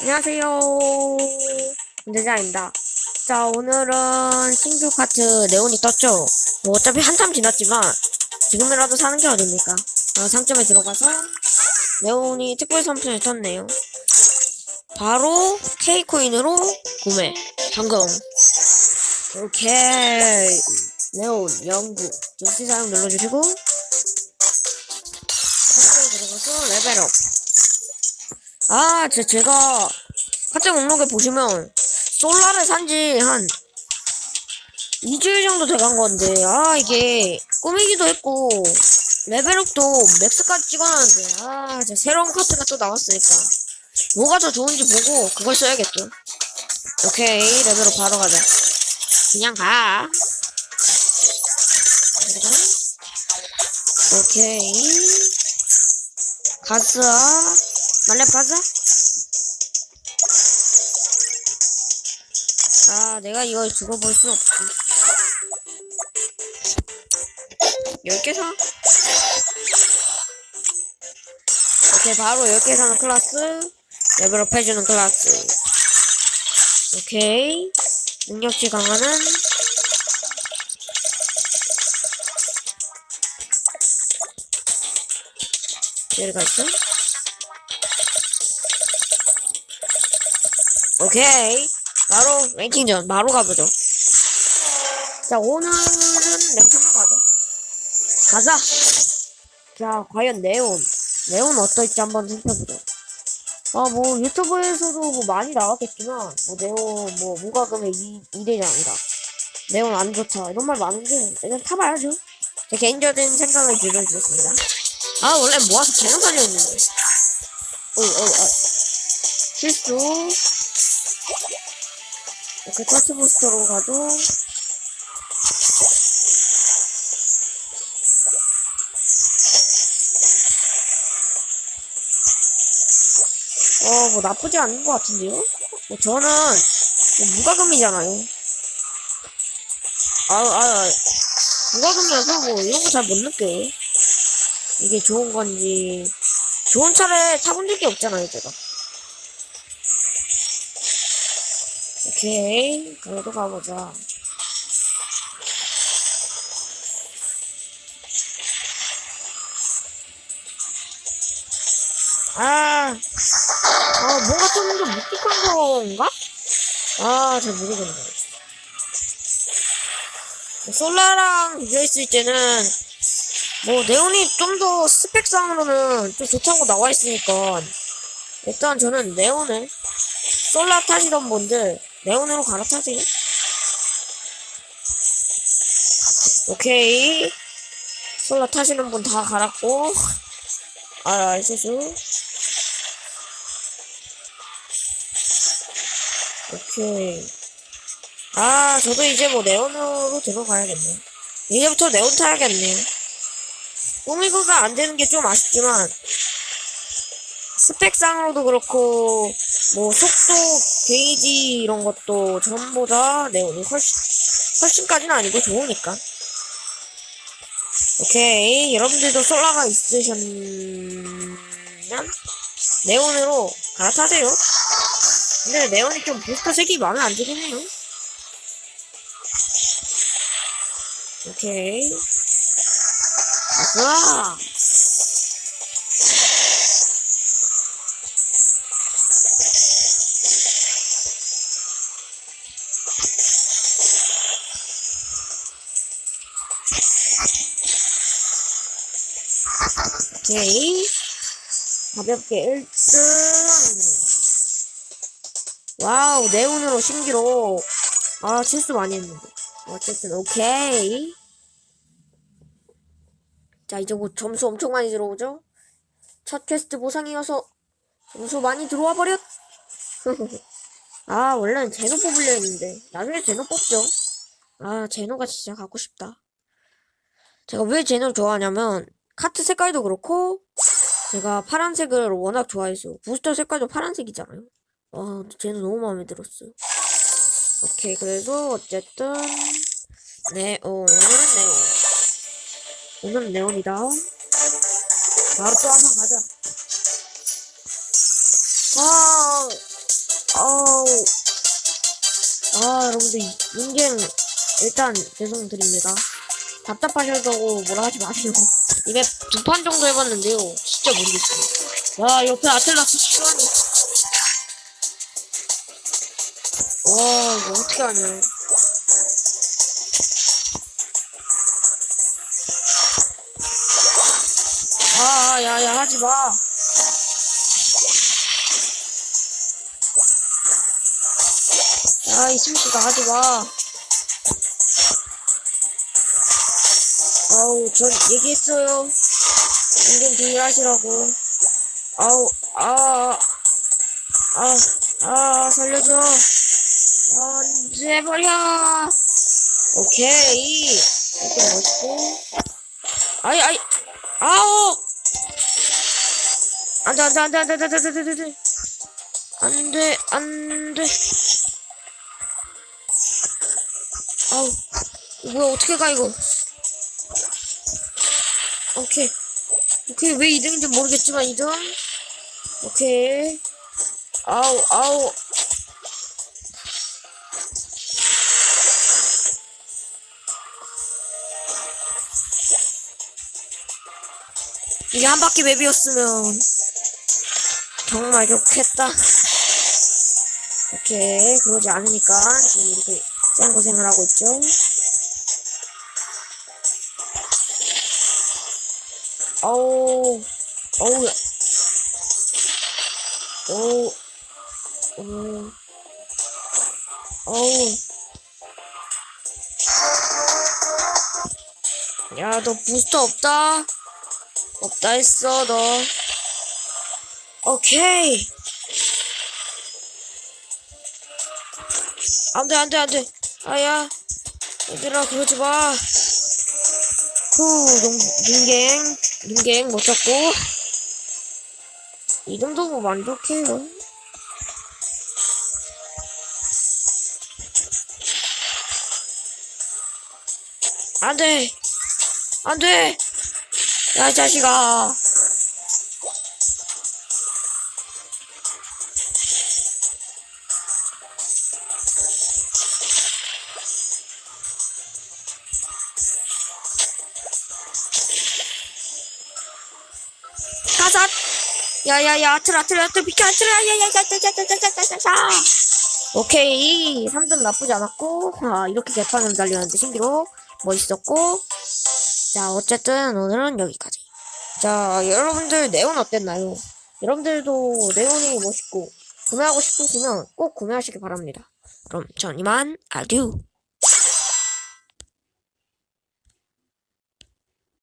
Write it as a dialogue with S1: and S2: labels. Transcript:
S1: 안녕하세요. 문제자입니다. 자, 오늘은 신규 카트 네온이 떴죠? 뭐 어차피 한참 지났지만, 지금이라도 사는 게 어딥니까? 어, 상점에 들어가서, 네온이 특별 상품에 떴네요. 바로, K코인으로 구매. 방금. 오케이. 네온, 영구. 정시 사용 눌러주시고, 들어가서 레벨업. 아, 제, 제가 카트 목록에 보시면 솔라를 산지 한 2주일 정도 돼간 건데, 아, 이게 꾸미기도 했고, 레벨업도 맥스까지 찍어놨는데, 아, 제 새로운 카트가 또 나왔으니까. 뭐가 더 좋은지 보고 그걸 써야겠죠. 오케이, 레벨업 바로 가자. 그냥 가. 오케이. 가스 아. 말렙 가자. 아, 내가 이걸 죽어볼 순 없지. 10개 사? 오케이, 바로 10개 사는 클라스. 레벨업 해주는 클라스. 오케이. 능력치 강화는 여기 갔어? 오케이. 바로 랭킹전 바로 가보죠. 자 오늘은 랭킹전 가죠. 가자. 자 과연 네온 네온 어떨지 한번 살펴보죠. 아 뭐 유튜브에서도 뭐 많이 나왔겠지만 뭐 네온 뭐 무과금의 이 이대장이다. 네온 안 좋다 이런 말 많은데 일단 타봐야죠. 제 개인적인 생각을 들려주겠습니다. 아 원래 모아서 재능 살려있는데. 어어 아. 실수. 이렇게 터치 부스터로 가도 어, 뭐 나쁘지 않은 것 같은데요? 뭐 저는 뭐 무과금이잖아요. 아, 아, 무과금이어서 뭐 이런 거 잘 못 느껴요. 이게 좋은 건지 좋은 차를 타본 적이 없잖아요, 제가. 오케이, 그래도 가보자. 아, 아, 뭔가 좀 더 묵직한 건가? 아, 잘 모르겠네. 솔라랑 비교했을 때는, 뭐, 네온이 좀 더 스펙상으로는 좀 좋다고 나와 있으니까, 일단 저는 네온을, 솔라 타시던 분들, 네온으로 갈아타세요. 오케이. 솔라 타시는 분 다 갈았고, 아, 실수. 오케이. 아, 저도 이제 뭐 네온으로 들어가야겠네. 이제부터 네온 타야겠네. 꾸미고가 안 되는 게 좀 아쉽지만, 스펙상으로도 그렇고, 뭐, 속도, 게이지, 이런 것도 전보다 네온이 훨씬, 훨씬까지는 아니고 좋으니까. 오케이. 여러분들도 솔라가 있으셨면, 네온으로 갈아타세요. 근데 네온이 좀 부스터 색이 마음에 안 들긴 해요. 오케이. 와. 오케이. 가볍게 1등. 와우, 네온으로 신기로. 아, 실수 많이 했는데. 어쨌든, 오케이. 자, 이제 뭐 점수 엄청 많이 들어오죠? 첫 퀘스트 보상이어서 점수 많이 들어와 버렸! 아, 원래는 제노 뽑으려 했는데. 나중에 제노 뽑죠. 아, 제노가 진짜 갖고 싶다. 제가 왜 제노를 좋아하냐면, 카트 색깔도 그렇고 제가 파란색을 워낙 좋아해서 부스터 색깔도 파란색이잖아요. 아 쟤는 너무 마음에 들었어. 오케이 그래도 어쨌든 네 어, 오늘은 네온 오늘은 네온이다. 바로 또 한 번 가자. 아, 아우, 아, 여러분들, 인갱, 일단, 죄송드립니다. 답답하셔서 뭐라 하지 마시고 이게 두 판 정도 해봤는데요. 진짜 모르겠어요. 와 옆에 아틀라스 시간이 와 이거 어떻게 하냐. 아, 야, 야, 하지 마. 야, 이 심씨가 하지 마. 아우, 전 얘기했어요. 인간 비밀 하시라고. 아우, 아, 아, 아, 살려줘. 아, 제발야. 오케이. 이렇게 멋있고. 아이, 아이, 아우! 안 돼, 안 돼, 안 돼, 안 돼, 안 돼, 안 돼, 안 돼, 안 돼. 안 돼, 안 돼. 아우, 이거 어떻게 가, 이거. 오케이. 오케이, 왜 2등인지 모르겠지만 2등. 오케이. 아우, 아우. 이게 한 바퀴 맵이었으면 정말 좋겠다. 오케이, 그러지 않으니까 지금 이렇게 쌩 고생을 하고 있죠. 어우, 어우, 야. 어우, 어우, 어우. 야, 너 부스터 없다? 없다 했어, 너. 오케이. 안 돼, 안 돼, 안 돼. 아야. 얘들아, 그러지 마. 후, 눈, 눈갱. 눈갱 못 잡고. 이 정도면 만족해요. 안 돼. 안 돼. 야, 이 자식아. 가자. 야야야 아틀 아틀 아틀 비켜 아틀 야야야야야야야야야야 오케이. 3등 나쁘지 않았고 아 이렇게 개판을 달렸는데 신기록 멋있었고. 자 어쨌든 오늘은 여기까지. 자 여러분들 네온 어땠나요? 여러분들도 네온이 멋있고 구매하고 싶으시면 꼭 구매하시기 바랍니다. 그럼 전 이만 아듀